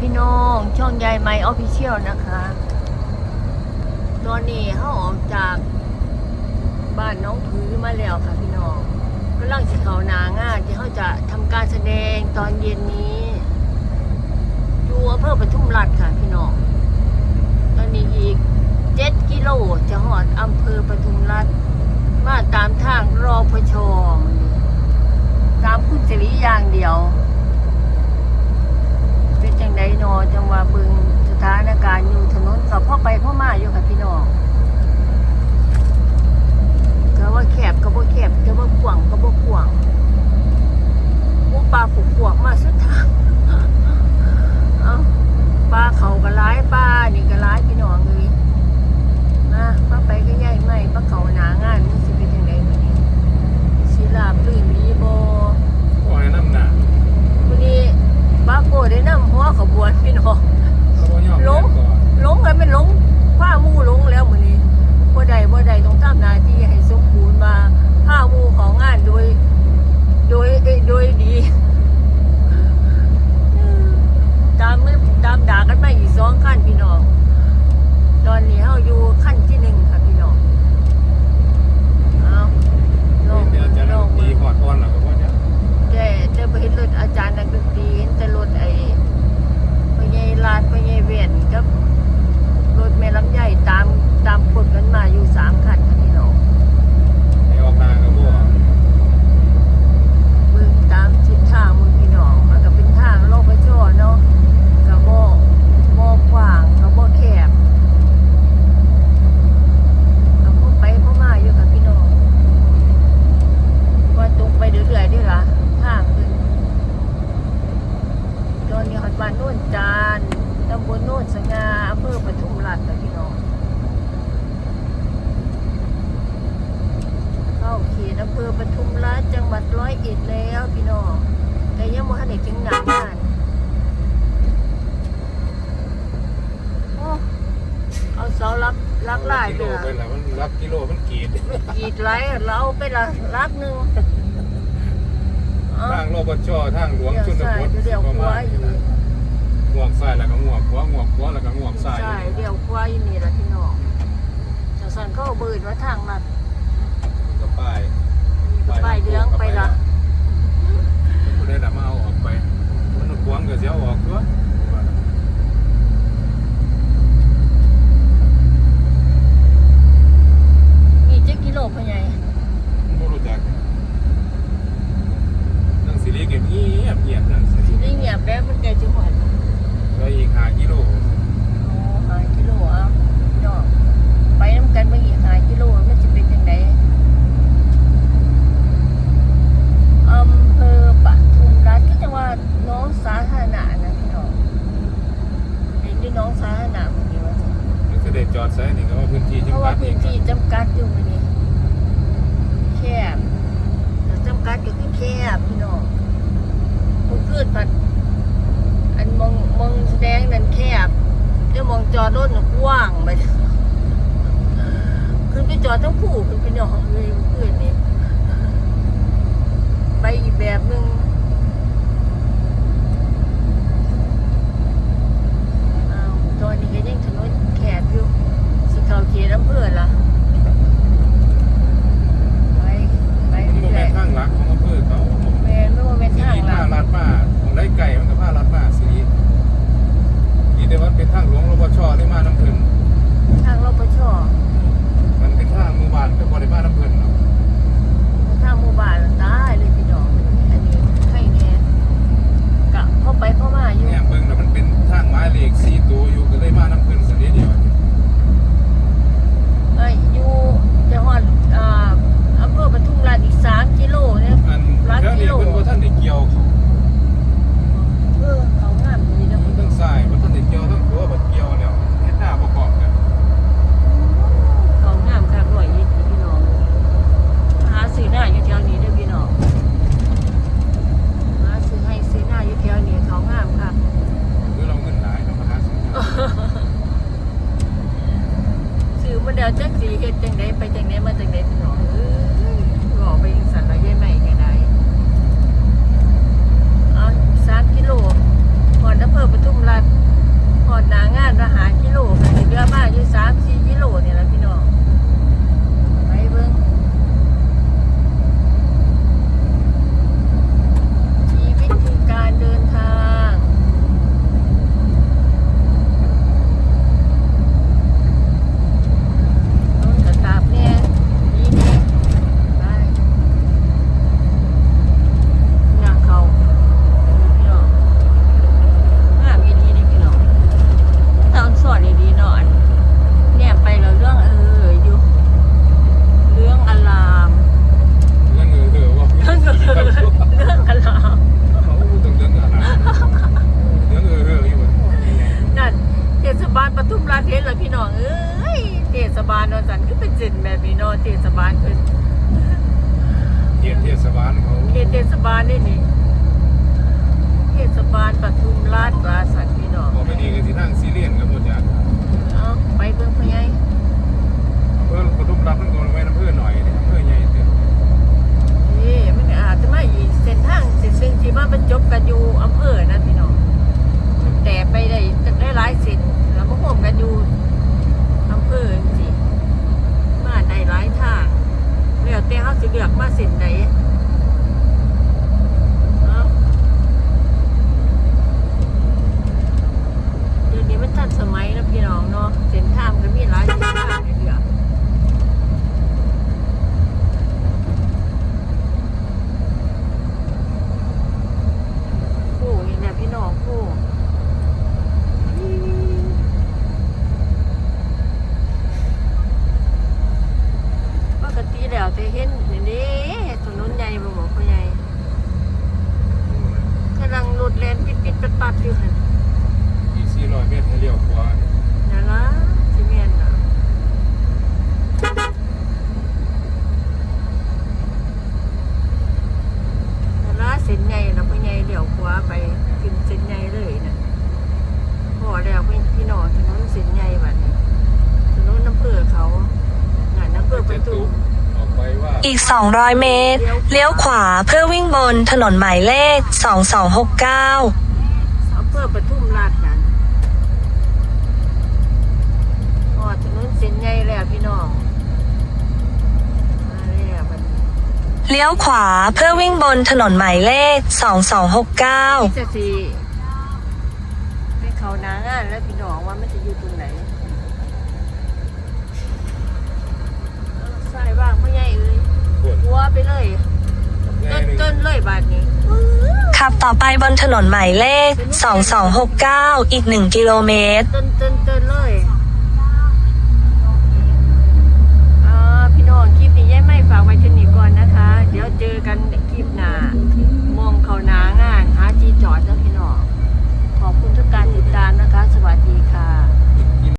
พี่น้องช่องยายไม้ออฟฟิเชียลนะคะ ตอนนี้เขาออกจากบ้านน้องถือมาแล้วค่ะพี่น้องก็ล่างสีเขานางานที่เขาจะทำการแสดงตอนเย็นนี้ดูอำเภอปทุมรัฐค่ะพี่น้องตอนนี้อีกเจ็ดกิโลจะหอดอำเภอปทุมรัฐ มาตามทางรอพชอตามคุณจริยางเดียว afternoon. หลายเลกิยโลไปละมันรับกิโลมันกีดกีดไรเราเอาไปละรับหนึ่งเอ้ทางโลกก็ช่อทางหลวงชนทเดี๋ยวปรมายหมวงซ้ายแล้วก็หมวกขวาหมวกขวาแล้วก็หมวกซ้ายใช่เดี่ยวควายนี่ละที่น้องจะสั่นเขาเอาเบิดว่าทางลัดก็ป้ายกระป้ายเหลี้ยงไปละผู้ใดละมาเอาออกไปมันขวางก็เสียวออกตัว จอดทั้งคู่ขึ้นไปเนาะ อีก 200 เมตร เลี้ยวขวาเพื่อวิ่งบนถนนหมายเลข 2269อำเอปทุเส้ลี้าเลี้ยวขวาเพื่อวิ่งบนถนนหมายเลข 2269 จะสีให้เขานางานแล้วพี่น้องว่ามันจะอยู่ตรงไหน วไปเลยจนเลยบาทนี้ขับต่อไปบนถนนหมายเลข 2269 อีก 1 กิโลเมตร จนจนเลย